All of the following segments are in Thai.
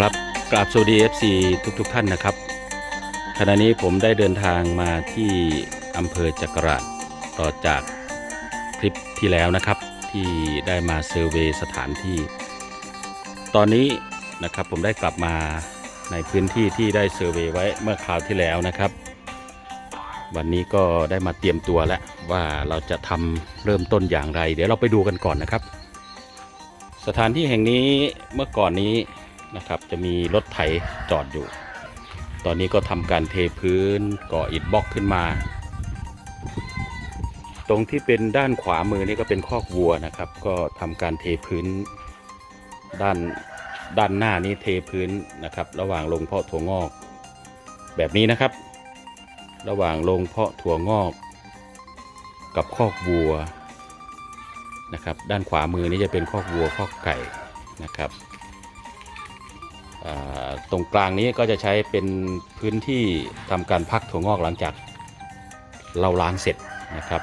ครับกราบสวัสดี FC ทุกๆทท่านนะครับ ขณะนี้ผมได้เดินทางมาที่อำเภอจักราชต่อจากคลิปที่แล้วนะครับ ที่ได้มาเซอร์เวสถานที่ ตอนนี้นะครับผมได้กลับมาในพื้นที่ที่ได้เซอร์เวไว้เมื่อคราวที่แล้วนะครับ วันนี้ก็ได้มาเตรียมตัวแล้วว่าเราจะทำเริ่มต้นอย่างไร เดี๋ยวเราไปดูกันก่อนนะครับ สถานที่แห่งนี้เมื่อก่อนนี้ นะครับ จะมีรถไถจอดอยู่ ตอนนี้ก็ทำการเทพื้นก่ออิฐบล็อกขึ้นมา ตรงที่เป็นด้านขวามือนี่ก็เป็นคอกวัวนะครับ ก็ทำการเทพื้นด้านด้านหน้านี้เทพื้นนะครับ ระหว่างลงเพาะถั่วงอก แบบนี้นะครับ ระหว่างลงเพาะถั่วงอก กับคอกวัวนะครับ ด้านขวามือนี้จะเป็นคอกวัวคอกไก่นะครับ ตรงกลางนี้ก็จะใช้เป็นพื้นที่ทำการพักถั่วงอกหลังจากเราล้างเสร็จนะครับ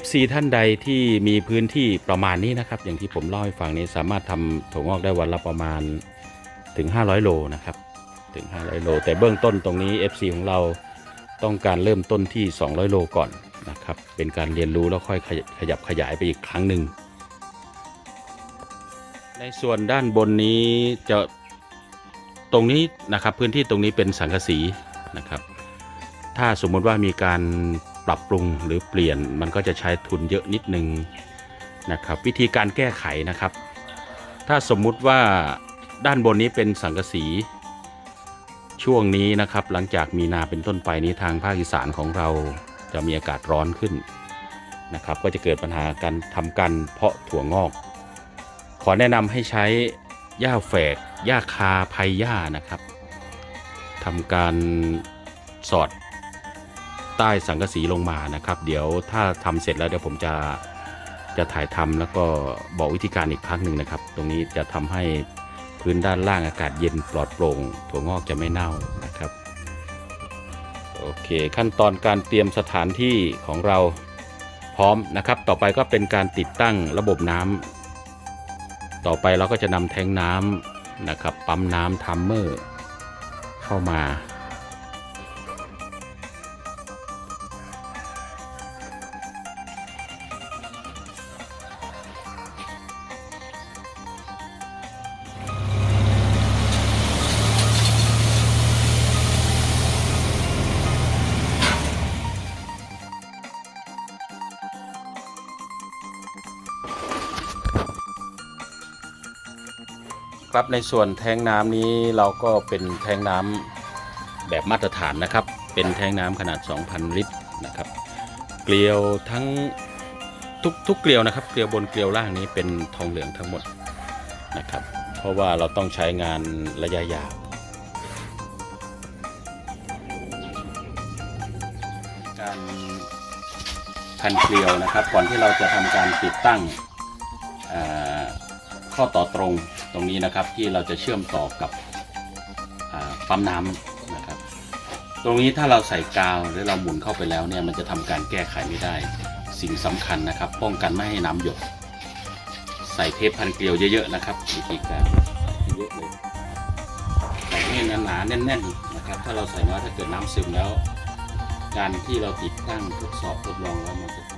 FC ท่านใดที่มีพื้นที่ประมาณนี้นะครับ อย่างที่ผมเล่าให้ฟังนี้สามารถทำถั่วงอกได้วันละประมาณถึง 500 โลนะครับถึง 500 โล แต่เบื้องต้นตรงนี้ FC ของเราต้องการเริ่มต้นที่ 200 โลก่อนนะครับ เป็นการเรียนรู้แล้วค่อยขยขยับขยายไปอีกครั้งหนึ่ง ในส่วนด้านบนนี้จะตรงนี้นะครับพื้นที่ตรงนี้เป็นสังกะสีนะครับ ถ้าสมมติว่ามีการปรับปรุงหรือเปลี่ยนมันก็จะใช้ทุนเยอะนิดนึงนะครับ วิธีการแก้ไขนะครับ ถ้าสมมุติว่าด้านบนนี้เป็นสังกะสีช่วงนี้นะครับ หลังจากมีนาเป็นต้นไปนี้ทางภาคอีสานของเราจะมีอากาศร้อนขึ้นนะครับ ก็จะเกิดปัญหาการทำการเพาะถั่วงอก อแนะนำให้ใช้หญ้าแฝกหญ้าคาไพหญ้านะครับทำการสอดใต้สังกะสีลงมานะครับ เดี๋ยวถ้าทำเสร็จแล้วเดี๋ยวผมจะจะถ่ายทำแล้วก็บอกวิธีการอีกครั้งหนึ่งนะครับ ตรงนี้จะทำให้พื้นด้านล่างอากาศเย็นปลอดโปร่งถั่วงอกจะไม่เน่านะครับโอเคขั้นตอนการเตรียมสถานที่ของเราพร้อมนะครับ ต่อไปก็เป็นการติดตั้งระบบน้ำ ต่อไปเราก็จะนำแทงน้ำนะครับ ปั๊มน้ำทัมเมอร์ เข้ามา ครับในส่วนแทงน้ำนี้เราก็เป็นแทงน้ำแบบมาตรฐานนะครับ เป็นแทงน้ำขนาด 2,000 ลิตรนะครับ เกลียวทั้งทุกทุกเกลียวนะครับ เกลียวบนเกลียวล่างนี้เป็นทองเหลืองทั้งหมดนะครับ เพราะว่าเราต้องใช้งานระยะยาวการพันเกลียวนะครับ ก่อนที่เราจะทำการติดตั้งข้อต่อตรง ตรงนี้นะครับที่เราจะเชื่อมต่อกับปั๊มน้ำนะครับ ตรงนี้ถ้าเราใส่กาวหรือเราหมุนเข้าไปแล้วเนี่ยมันจะทำการแก้ไขไม่ได้ สิ่งสำคัญนะครับ ป้องกันไม่ให้น้ำหยด ใส่เทปพันเกลียวเยอะๆนะครับวิธีการใส่เยอะเลยใส่ให้หนาๆแน่นๆนะครับ ถ้าเราใส่น้อยถ้าเกิดน้ำซึมแล้ว การที่เราติดตั้งทดสอบทดลองแล้วมันจะ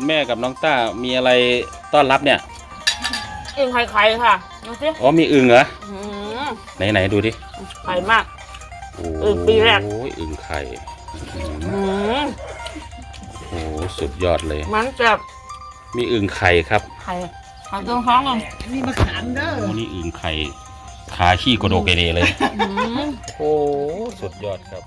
คุณแม่กับน้องต้ามีอะไรต้อนรับเนี่ยเองไข่ๆค่ะดูสิอ๋อมีอึ่งเหรออืมไหนไหนดูดิไข่มาก โอ้อึ่งปีแรก โอ้ยอึ่งไข่อืมอืมโอ้โหสุดยอดเลย มันจะมีอึ่งไข่ครับไข่ไข่ตรงท้องอะนี่มะขามเด้อโอ้นี่อึ่งไข่ขาขี้โกโดเกเรเลย อืมโอ้สุดยอดครับ